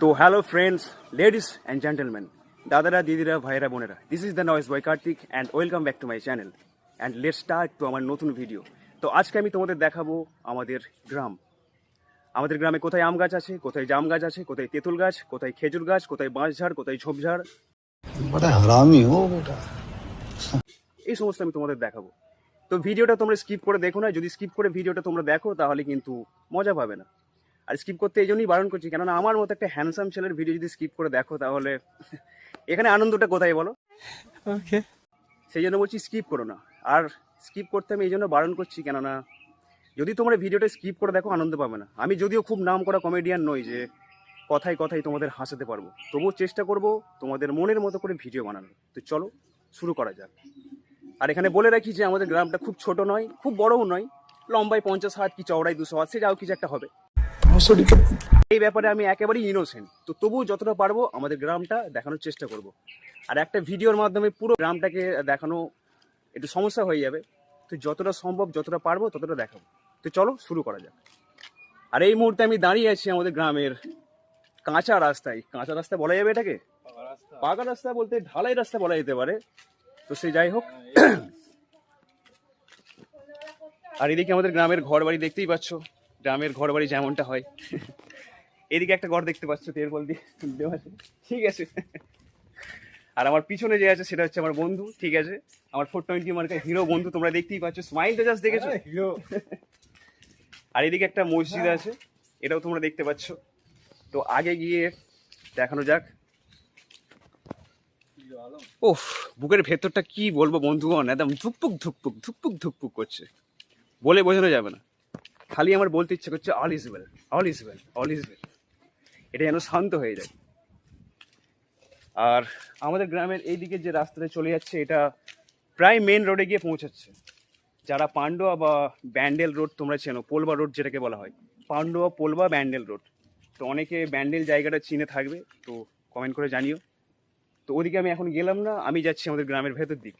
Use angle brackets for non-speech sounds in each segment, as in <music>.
তো hello friends ladies and gentleman দাদারা দিদিরা ভাইরা বোনেরা this is the noise boy Kartik and welcome back to my channel and let start to আমার নতুন ভিডিও তো আজকে আমি তোমাদের দেখাবো আমাদের গ্রাম। আমাদের গ্রামে কোথায় আম গাছ আছে কোথায় জাম গাছ আছে কোথায় তেঁতুল গাছ কোথায় খেজুর গাছ কোথায় বাঁশঝাড় কোথায় ঝোপঝাড় এই সমস্ত আমি তোমাদের দেখাবো। তো ভিডিওটা তোমরা স্কিপ করে দেখো না যদি স্কিপ করে ভিডিওটা তোমরা দেখো তাহলে কিন্তু মজা পাবে না। আর স্কিপ করতে এই জন্যই বারণ করছি কেননা আমার মতো একটা হ্যান্ডসাম ছেলের ভিডিও যদি স্কিপ করে দেখো তাহলে <laughs> এখানে আনন্দটা কোথায় বলো? ওকে সেই জন্য বলছি স্কিপ করো না। আর স্কিপ করতে আমি এই জন্য বারণ করছি কেননা যদি তোমরা ভিডিওটা স্কিপ করে দেখো আনন্দ পাবে না। আমি যদিও খুব নাম করা কমেডিয়ান নই যে কথায় কথায় তোমাদের হাসাতে পারব। তবুও চেষ্টা করব তোমাদের মনের মতো করে ভিডিও বানানো তো চলো শুরু করা যাক। আর এখানে বলে রাখি যে আমাদের গ্রামটা খুব ছোট নয় খুব বড়ও নয় লম্বায় পঞ্চাশ হাত কি চওড়ায় দুশো হাত সে যাও কিছু একটা হবে। এই ব্যাপারে আমি একেবারেই ইনোসেন্ট তো তবু যতটা পারব আমাদের গ্রামটা দেখানোর চেষ্টা করব। আর একটা ভিডিওর মাধ্যমে পুরো গ্রামটাকে দেখানো একটু সমস্যা হয়ে যাবে। তো যতটা সম্ভব, যতটা পারব, ততটা দেখাবো। তো চলো শুরু করা যাক। আর এই মুহূর্তে আমি দাঁড়িয়ে আছি আমাদের গ্রামের কাঁচা রাস্তায়। কাঁচা রাস্তা বলা যাবে এটাকে? পাকা রাস্তা বলতে ঢালাই রাস্তা বলা যেতে পারে। তো সে যাই হোক। আর এদিকে আমাদের গ্রামের ঘর বাড়ি দেখতেই পাচ্ছ। গ্রামের ঘর বাড়ি যেমনটা হয়। এদিকে একটা ঘর দেখতে পাচ্ছ তেরপল দিয়ে দেওয়া আছে। ঠিক আছে। আর আমার পিছনে যে আছে সেটা হচ্ছে আমার বন্ধু। ঠিক আছে। আমার ফোর টোয়েন্টি মার্কের হিরো বন্ধু তোমরা দেখতেই পাচ্ছ। স্মাইলটা জাস্ট দেখেছ। হিরো আর এদিকে একটা মসজিদ আছে এটাও তোমরা দেখতে পাচ্ছ। তো আগে গিয়ে দেখানো যাক। ওফ বুকের ভেতরটা কি বলব বন্ধুগণ? একদম ধুকপুক ধুকপুক ধুকপুক ধুকপুক করছে। বলে বোঝানো যাবে না। খালি আমার বলতে ইচ্ছে করছে all is well all is well all is well এটা যেন শান্ত হয়ে যায়। আর আমাদের গ্রামের এই দিকে যে রাস্তাটা চলে যাচ্ছে, এটা প্রায় মেন রোডে গিয়ে পৌঁছাচ্ছে। যারা পান্ডুয়া বা ব্যান্ডেল রোড তোমরা চেনো, পোলবা রোড যেটাকে বলা হয়। পান্ডুয়া, পোলবা, ব্যান্ডেল রোড। তো অনেকে ব্যান্ডেল জায়গাটা চিনে থাকবে, তো কমেন্ট করে জানিও। তো ওদিকে আমি এখন গেলাম না, আমি যাচ্ছি আমাদের গ্রামের ভেতর দিক।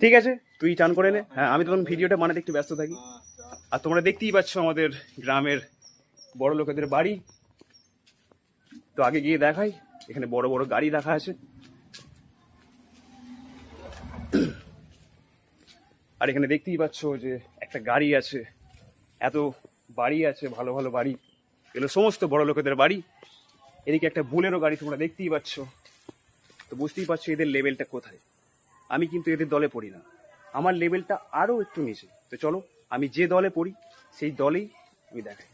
ঠিক আছে? তুই টান করে নে। হ্যাঁ আমি তখন ভিডিওটা বানাতে একটু ব্যস্ত থাকি। আর তোমরা দেখতেই পাচ্ছ আমাদের গ্রামের বড় লোকেদের বাড়ি। তো আগে গিয়ে দেখাই। এখানে বড় বড় গাড়ি রাখা আছে। আর এখানে দেখতেই পাচ্ছ যে একটা গাড়ি আছে। এত বাড়ি আছে, ভালো ভালো বাড়ি। এগুলো সমস্ত বড় লোকেদের বাড়ি। এদিকে একটা বুলেরও গাড়ি তোমরা দেখতেই পাচ্ছ। তো বুঝতেই পারছ এদের লেভেলটা কোথায়। আমি কিন্তু এদের দলে পড়ি না। আমার লেভেলটা আরও একটু নিচে। তো চলো, আমি যে দলে পড়ি, সেই দলেই আমি দেখাই।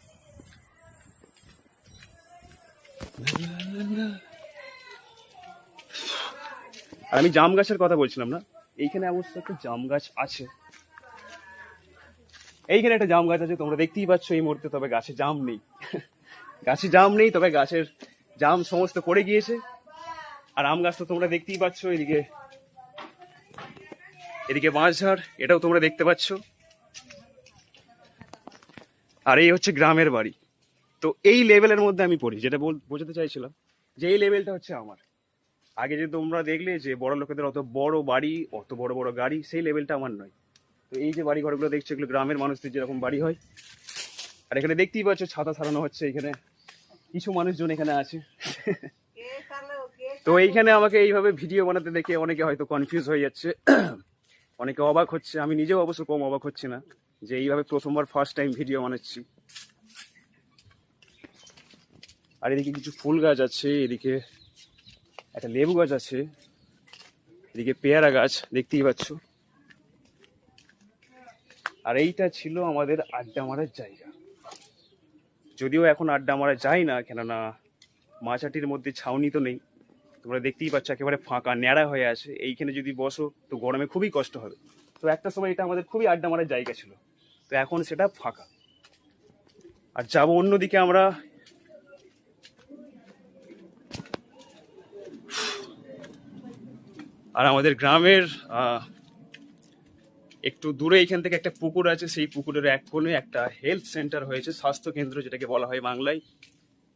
আর আমি জাম গাছের কথা বলছিলাম না? এইখানে অবশ্য একটা জাম গাছ আছে। এইখানে একটা জাম গাছ আছে, তোমরা দেখতেই পাচ্ছ এই মুহূর্তে, তবে গাছে জাম নেই। গাছে জাম নেই, তবে গাছের জাম সমস্ত পড়ে গিয়েছে। আর আম গাছ তো তোমরা দেখতেই পাচ্ছ, এদিকে এদিকে বাঁশঝাড় এটাও তোমরা দেখতে পাচ্ছ। আর এই হচ্ছে গ্রামের বাড়ি। তো এই লেভেলের মধ্যে আমি পড়ি যেটা বোঝাতে চাইছিলাম যে এই লেভেলটা হচ্ছে আমার। আগে যে তোমরা দেখলে যে বড় লোকেদের অত বড় বাড়ি অত বড় বড় গাড়ি সেই লেভেলটা আমার নয়। তো এই যে বাড়ি ঘরগুলো দেখছ এগুলো গ্রামের মানুষদের যেরকম বাড়ি হয়। আর এখানে দেখতেই পাচ্ছ ছাতা সারানো হচ্ছে এখানে। কিছু মানুষজন এখানে আছে। তো এইখানে আমাকে এইভাবে ভিডিও বানাতে দেখে অনেকে হয়তো কনফিউজ হয়ে যাচ্ছে। অনেকে অবাক হচ্ছে, আমি নিজেও অবশ্য কম অবাক হচ্ছি না, যে এইভাবে প্রথমবার ফার্স্ট টাইম ভিডিও বানাচ্ছি। আর এদিকে কিছু ফুল গাছ আছে, এদিকে একটা লেবু গাছ আছে, এদিকে পেয়ারা গাছ, দেখতেই পাচ্ছ। আর এইটা ছিল আমাদের আড্ডা মারার জায়গা। যদিও এখন আড্ডা মারা যায় না, কেননা মাছাটির মধ্যে ছাউনি তো নেই। তোমরা দেখতেই পাচ্ছ একেবারে ফাঁকা, ন্যাড়া হয়ে আছে। এইখানে যদি বসো, তো গরমে খুবই কষ্ট হবে। তো একটা সময় এটা আমাদের খুবই আড্ডা মারার জায়গা ছিল। তো এখন সেটা ফাঁকা। আর যাব অন্যদিকে আমরা। আর আমাদের গ্রামের একটু দূরে এখান থেকে একটা পুকুর আছে। সেই পুকুরের এক কোণে একটা হেলথ সেন্টার হয়েছে, স্বাস্থ্য কেন্দ্র যেটাকে বলা হয় বাংলায়।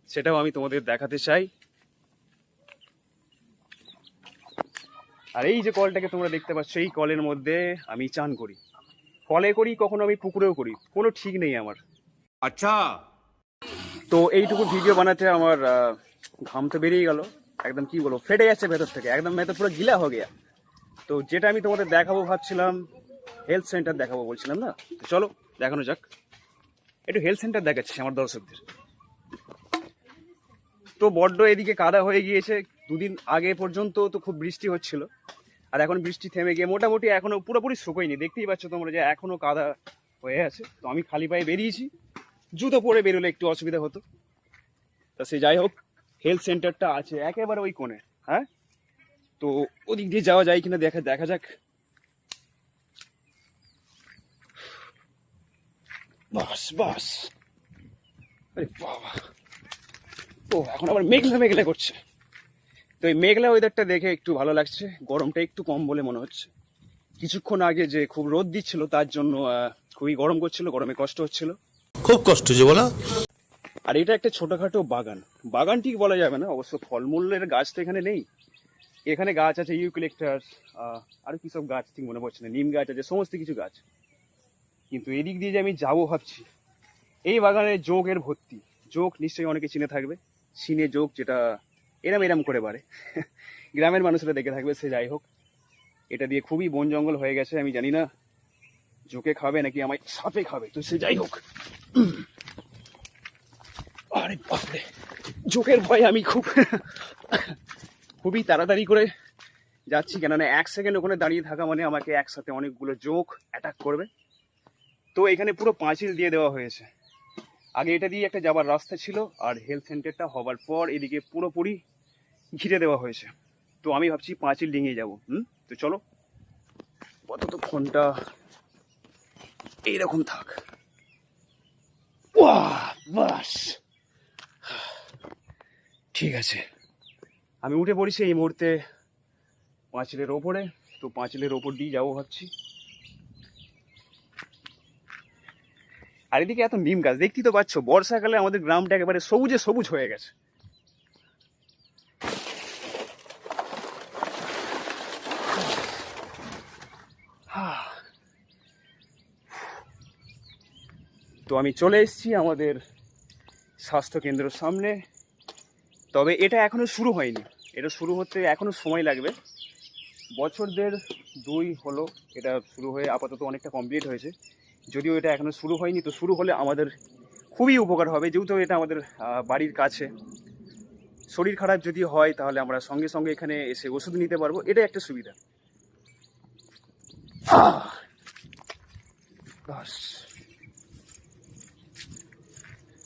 সেটাও আমি তোমাদের দেখাতে চাই। আর এই যে কলটাকে তোমরা দেখতে পাচ্ছ এই কলের মধ্যে আমি চান করি। কলে করি কখনো আমি পুকুরেও করি। কোনো ঠিক নেই আমার। আচ্ছা। তো এইটুকু ভিডিও বানাতে আমার ঘাম তো বেরিয়ে গেল। একদম কি বলব ফেটে যাচ্ছে ভেতর থেকে। একদম ভেতর পুরো গিলা হয়ে গিয়া তো যেটা আমি তোমাদের দেখাবো ভাবছিলাম হেলথ সেন্টার দেখাবো বলছিলাম না? চলো দেখানো যাক। একটু হেলথ সেন্টার দেখাচ্ছি আমার দর্শকদের। তো বড্ড এদিকে কাদা হয়ে গিয়েছে। দুদিন আগে পর্যন্ত তো খুব বৃষ্টি হচ্ছিল। আর এখন বৃষ্টি থেমে গিয়ে মোটামুটি এখনও পুরোপুরি শুকোয়নি। দেখতেই পাচ্ছ তোমরা যে এখনও কাদা হয়ে আছে। তো আমি খালি পায়ে বেরিয়েছি। জুতো পরে বেরোলে একটু অসুবিধা হতো। তা সে যাই হোক হেলথ সেন্টারটা আছে একেবারে ওই কোণে হ্যাঁ? তো ওদিক দিয়ে যাওয়া যায় কিনা দেখা দেখা যাক। বাস বাস। আরে বাবা। ও, এখন আবার মেঘলা মেঘলা করছে। তো এই মেঘলা ওয়েদারটা দেখে একটু ভালো লাগছে। গরমটা একটু কম বলে মনে হচ্ছে। কিছুক্ষণ আগে যে খুব রোদ দিচ্ছিল তার জন্য খুবই গরম করছিল গরমে কষ্ট হচ্ছিল। খুব কষ্ট যে বলা। আর এটা একটা ছোটখাটো বাগান। বাগান ঠিক বলা যাবে না অবশ্য ফলমূলের গাছ তো এখানে নেই। এখানে গাছ আছে ইউক্লিপ্টাস আর কি সব গাছ ঠিক মনে পড়ছে না। নিম গাছ আছে সমস্ত কিছু গাছ। কিন্তু এদিক দিয়ে যে আমি যাব ভাবছি এই বাগানে যোগের ভর্তি। যোগ নিশ্চয়ই অনেকে চিনে থাকবে। চিনে যোগ যেটা এরাম এরম করে বাড়ে। গ্রামের মানুষরা দেখে থাকবে, সে যাই হোক। এটা দিয়ে খুবই বন জঙ্গল হয়ে গেছে, আমি জানি না। জোকে খাবে নাকি আমায় সাপে খাবে, তো সে যাই হোক। আরে বাপরে জোকের ভয় আমি খুব খুবই তাড়াতাড়ি করে যাচ্ছি, কেননা এক সেকেন্ড ওখানে দাঁড়িয়ে থাকা মানে আমাকে একসাথে অনেকগুলো জোক অ্যাটাক করবে। তো এখানে পুরো পাঁচিল দিয়ে দেওয়া হয়েছে। আগে এটা দিয়ে একটা যাবার রাস্তা ছিল, আর হেলথ সেন্টারটা হবার পর এদিকে পুরোপুরি ঘিরে দেওয়া হয়েছে। তো আমি ভাবছি পাঁচিল ডিঙিয়ে যাব, হুম? তো চলো কত ফোনটা এইরকম থাক। বাস। ঠিক আছে। আমি উঠে পড়েছি এই মুহূর্তে পাঁচিলের ওপরে, তো পাঁচিলের ওপর দিয়ে যাব ভাবছি। আর এদিকে এত নিম গাছ, দেখতেই তো পাচ্ছ, বর্ষাকালে আমাদের গ্রামটা একেবারে সবুজে সবুজ হয়ে গেছে। তো আমি চলে এসেছি আমাদের স্বাস্থ্য কেন্দ্রের সামনে। তবে এটা এখনও শুরু হয়নি। এটা শুরু হতে এখনও সময় লাগবে। বছর দেড় দুই হলো, এটা শুরু হয়ে আপাতত অনেকটা কমপ্লিট হয়েছে। যদিও এটা এখনও শুরু হয়নি, তো শুরু হলে আমাদের খুবই উপকার হবে। যেহেতু এটা আমাদের বাড়ির কাছে। শরীর খারাপ যদি হয়, তাহলে আমরা সঙ্গে সঙ্গে এখানে এসে ওষুধ নিতে পারব। এটা একটা সুবিধা!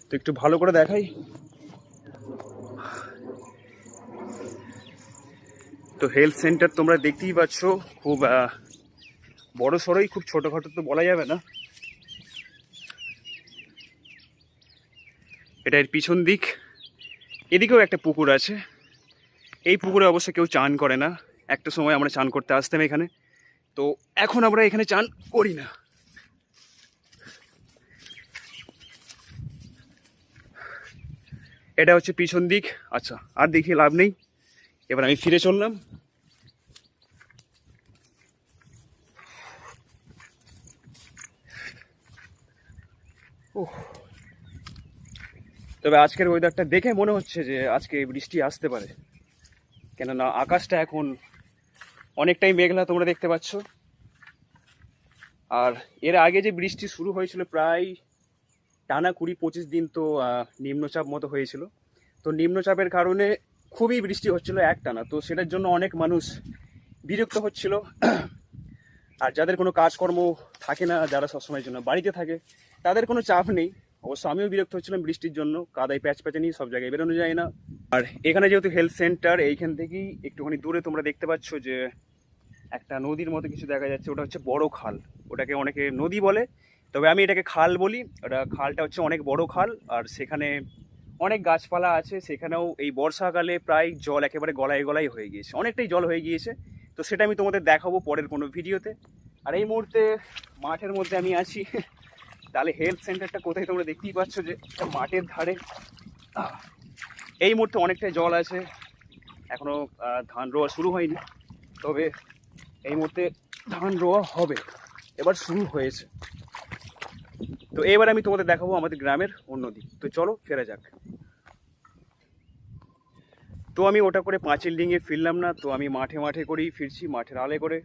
তো একটু ভালো করে দেখাই। তো হেলথ সেন্টার তোমরা দেখতেই পাচ্ছ, খুব বড় সড়োই খুব ছোটোখাটো তো বলা যাবে না। এটা এর পিছন দিক। এদিকেও একটা পুকুর আছে। এই পুকুরে অবশ্য কেউ চান করে না। একটা সময় আমরা চান করতে আসতাম এখানে। তো এখন আমরা এখানে চান করি না। এটা হচ্ছে পিছন দিক। আচ্ছা আর দেখিয়ে লাভ নেই। এবার আমি ফিরে চললাম। ওহ। তবে আজকের ওয়েদারটা দেখে মনে হচ্ছে যে আজকে বৃষ্টি আসতে পারে। কেননা আকাশটা এখন অনেকটাই মেঘলা তোমরা দেখতে পাচ্ছ। আর এর আগে যে বৃষ্টি শুরু হয়েছিল প্রায় টানা কুড়ি পঁচিশ দিন তো নিম্নচাপ মতো হয়েছিল। তো নিম্নচাপের কারণে খুবই বৃষ্টি হচ্ছিল এক টানা। তো সেটার জন্য অনেক মানুষ বিরক্ত হচ্ছিল। আর যাদের কোনো কাজকর্ম থাকে না, যারা সবসময়ের জন্য বাড়িতে থাকে, তাদের কোনো চাপ নেই। অবশ্য আমিও বিরক্ত হচ্ছিলাম বৃষ্টির জন্য, কাদায় প্যাচ প্যাচানি সব জায়গায় বেরোনো যায় না। আর এখানে যেহেতু হেলথ সেন্টার এইখান থেকেই একটুখানি দূরে তোমরা দেখতে পাচ্ছ যে একটা নদীর মতো কিছু দেখা যাচ্ছে, ওটা হচ্ছে বড় খাল। ওটাকে অনেকে নদী বলে, তবে আমি এটাকে খাল বলি। ওটা খালটা হচ্ছে অনেক বড় খাল, আর সেখানে অনেক গাছপালা আছে, সেখানেও এই বর্ষাকালে প্রায় জল একেবারে গলায় গলায় হয়ে গিয়েছে। অনেকটাই জল হয়ে গিয়েছে। তো সেটা আমি তোমাদের দেখাবো পরের কোনো ভিডিওতে আর এই মুহূর্তে মাঠের মধ্যে আমি আছি। তাহলে হেলথ সেন্টারটা কোথায় তোমরা দেখতেই পাচ্ছ যে মাঠের ধারে? এই মুহূর্তে অনেকটাই জল আছে। এখনও আহ, ধান রোয়া শুরু হয়নি। তবে এই মুহূর্তে ধান রোয়া হবে। এবার শুরু হয়েছে। তো এবার আমি তোমাদের দেখাবো আমাদের গ্রামের অন্য দিক তো চলো ফেরা যাক। তো আমি ওটা করে পাঁচিল ডিঙে ফিরলাম না। তো আমি মাঠে মাঠে করেই ফিরছি মাঠের আলে করে।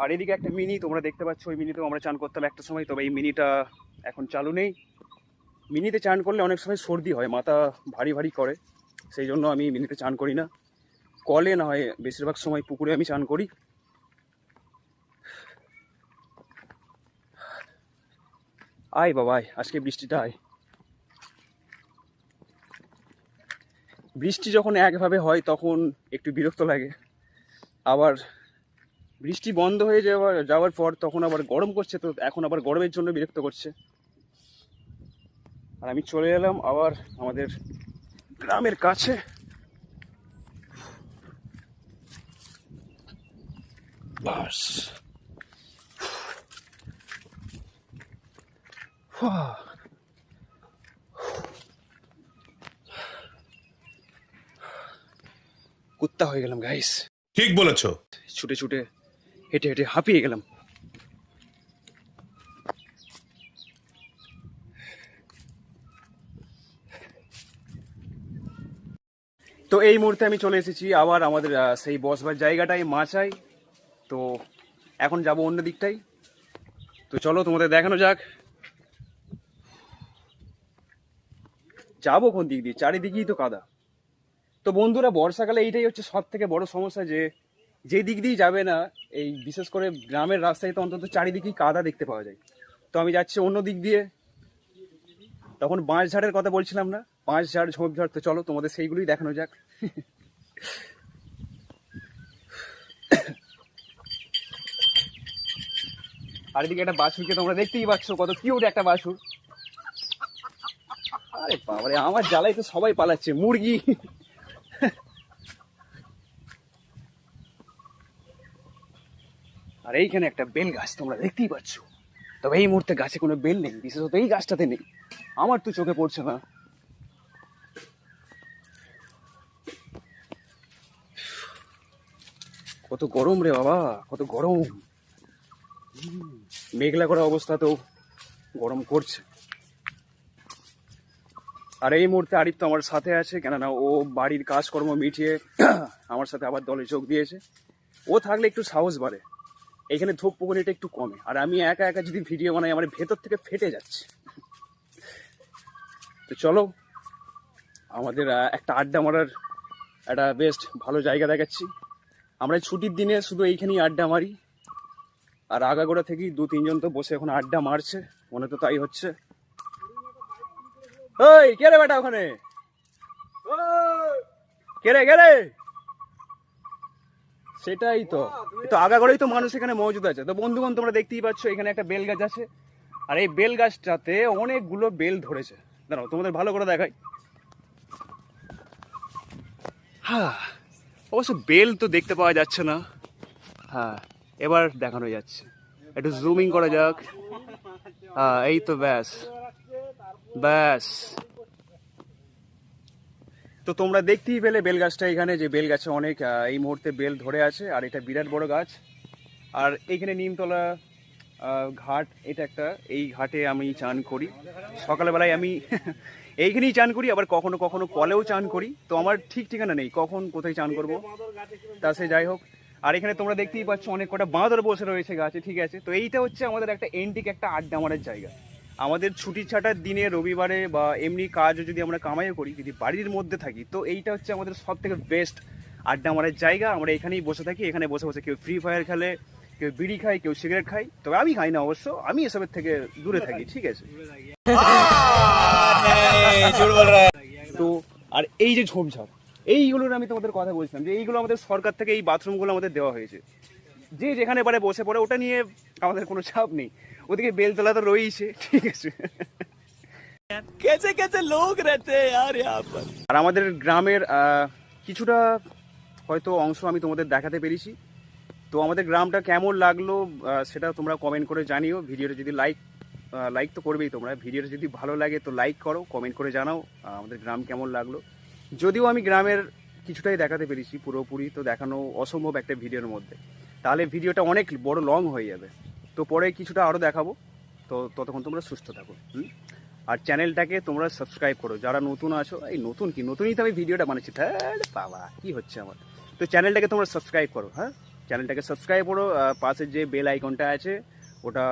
আর এদিকে একটা মিনি তোমরা দেখতে পাচ্ছ ওই মিনিতেও আমরা চান করতাম একটা সময়। তবে এই মিনিটা এখন চালু নেই। মিনিতে চান করলে অনেক সময় সর্দি হয়, মাথা ভারী ভারী করে। সেই জন্য আমি মিনিতে চান করি না। কলে না হয় বেশিরভাগ সময় পুকুরে আমি চান করি। আয় বাবা, আয়, আজকে বৃষ্টিটা, আয়। বৃষ্টি যখন একভাবে হয়, তখন একটু বিরক্ত লাগে। আবার বৃষ্টি বন্ধ হয়ে যাওয়ার যাওয়ার পর তখন আবার গরম করছে তো এখন আবার গরমের জন্য বিরক্ত করছে। আর আমি চলে এলাম আবার আমাদের গ্রামের কাছে। বাস। কুত্তা হয়ে গেলাম গাইস ঠিক বলেছ। ছুটে ছুটে। হেঁটে হেঁটে হাঁপিয়ে গেলাম। তো এই মুহূর্তে আমি চলে এসেছি আবার আমাদের সেই বসবার জায়গাটাই মাচাই তো এখন যাব অন্য দিকটাই। তো চলো তোমাদের দেখানো যাক। যাব কোন দিক দিয়ে? চারিদিকেই তো কাদা। তো বন্ধুরা, বর্ষাকালে এইটাই হচ্ছে সব থেকে বড় সমস্যা যে যে দিক দিয়ে যাবে না, এই বিশেষ করে গ্রামের রাস্তায় তো অন্তত চারিদিকেই কাদা দেখতে পাওয়া যায়। তো আমি যাচ্ছি অন্য দিক দিয়ে। তখন বাঁশ ঝাড়ের কথা বলছিলাম না? বাঁশ ঝাড়, ঝোপ ঝাড়, তো চলো তোমাদের সেইগুলোই দেখানো যাক। আর এদিকে একটা বাছুরকে তোমরা দেখতেই পাচ্ছ কত কিউট একটা বাছুর আরে বাবারে, আমার জ্বালাই তো সবাই পালাচ্ছে, মুরগি। আর এইখানে একটা বেল গাছ তোমরা দেখতেই পাচ্ছ। তবে এই মুহূর্তে গাছে কোনো বেল নেই, বিশেষত এই গাছটাতে নেই। আমার তো চোখে পড়ছে না। কত গরম রে বাবা, কত গরম। মেঘলা করা অবস্থাতেও গরম করছে। আর এই মুহূর্তে আরিফ তো আমার সাথে আছে, কেননা ও বাড়ির কাজকর্ম মিটিয়ে আমার সাথে আবার দলে যোগ দিয়েছে। ও থাকলে একটু সাহস বাড়ে। এখানে ধূপ পুকুরিটা একটু কমে। আর আমি একা একা যদি ভিডিও বানাই, আমার ভেতর থেকে ফেটে যাচ্ছে। তো চলো, আমাদের একটা আড্ডা মারার একটা বেস্ট ভালো জায়গা দেখাচ্ছি। আমরা ছুটির দিনে শুধু এইখানেই আড্ডা মারি। আর আগাগোড়া থেকেই দু, তিনজন তো বসে এখন আড্ডা মারছে। মনে তো তাই হচ্ছে। ওই কে রে বেটা ওখানে? কে রে কে রে? সেটাই তো। তো আগাগোড়াই তো মানুষ এখানে মজুদ আছে। তো বন্ধুগণ তোমরা দেখতেই পাচ্ছ এখানে একটা বেল গাছ আছে। আর এই বেল গাছটাতে অনেকগুলো বেল ধরেছে। দাঁড়াও তোমাদের ভালো করে দেখাই। হ্যাঁ অবশ্য বেল তো দেখতে পাওয়া যাচ্ছে না। হ্যাঁ এবার দেখানো যাচ্ছে। একটু জুমিং করা যাক। হ্যাঁ এই তো ব্যাস। ব্যাস। তো তোমরা দেখতেই পেলে বেল গাছটা এখানে, যে বেল গাছে অনেক এই মুহূর্তে বেল ধরে আছে, আর এটা বিরাট বড় গাছ। আর এইখানে নিমতলা ঘাট, এটা একটা, এই ঘাটে আমি চান করি। সকালবেলায় আমি <laughs> এইখানেই চান করি, আবার কখনো কখনো কলেও চান করি। তো আমার ঠিক ঠিকানা নেই, কখন কোথায় চান করব, তা সে যাই হোক। আর এখানে তোমরা দেখতেই পাচ্ছ, অনেক কটা বাঁদর বসে রয়েছে গাছে, ঠিক আছে? তো এইটা হচ্ছে আমাদের একটা এন্টিক একটা আড্ডা মারার জায়গা। আমাদের ছুটি ছাটার দিনে রবিবারে বা এমনি কাজও যদি আমরা কামাইও করি যদি বাড়ির মধ্যে থাকি তো এইটা হচ্ছে আমাদের সব থেকে বেস্ট আড্ডা মারার জায়গা। আমরা এখানেই বসে থাকি এখানে বসে বসে কেউ ফ্রি ফায়ার খেলে কেউ বিড়ি খায় কেউ সিগারেট খায়। তবে আমি খাই না অবশ্য আমি এসবের থেকে দূরে থাকি ঠিক আছে? তো আর এই যে ঝোপঝাড় এইগুলোর আমি তোমাদের কথা বলছিলাম যে এইগুলো আমাদের সরকার থেকে এই বাথরুমগুলো আমাদের দেওয়া হয়েছে। যে যেখানে পারে বসে পড়ে ওটা নিয়ে আমাদের কোনো চাপ নেই। ওদিকে বেলতলা তো রয়েইছে ঠিক আছে। কেসে কেসে লোক রেতে আর আমাদের গ্রামের কিছুটা হয়তো অংশ আমি তোমাদের দেখাতে পেরেছি। তো আমাদের গ্রামটা কেমন লাগল সেটা তোমরা কমেন্ট করে জানিও। ভিডিওটা যদি লাইক লাইক তো করবেই তোমরা। ভিডিওটা যদি ভালো লাগে তো লাইক করো কমেন্ট করে জানাও আমাদের গ্রাম কেমন লাগল। যদিও আমি গ্রামের কিছুটাই দেখাতে পেরেছি পুরোপুরি তো দেখানো অসম্ভব একটা ভিডিওর মধ্যে। তাহলে ভিডিওটা অনেক বড় লং হয়ে যাবে। তো পরে কিছুটা আরও দেখাবো। তো ততক্ষণ তোমরা সুস্থ থাকো? আর চ্যানেলটাকে তোমরা সাবস্ক্রাইব করো। যারা নতুন আছো, এই নতুন কি? নতুনই তো আমি ভিডিওটা বানাচ্ছি। বাবা, কি হচ্ছে আমার? তো চ্যানেলটাকে তোমরা সাবস্ক্রাইব করো হ্যাঁ? চ্যানেলটাকে সাবস্ক্রাইব করো পাশের যে বেল আইকনটা আছে, ওটা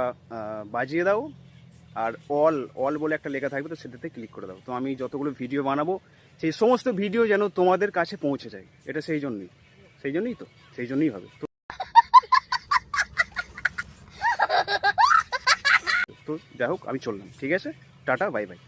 বাজিয়ে দাও। আর অল অল বলে একটা লেখা থাকবে, তো সেটাতে ক্লিক করে দাও। তো আমি যতগুলো ভিডিও বানাবো, সেই সমস্ত ভিডিও যেন তোমাদের কাছে পৌঁছে যায়। এটা সেই জন্যই। সেই জন্যই তো, সেই জন্যই হবে। তো যাই হোক আমি চললাম। ঠিক আছে? Tata bye bye.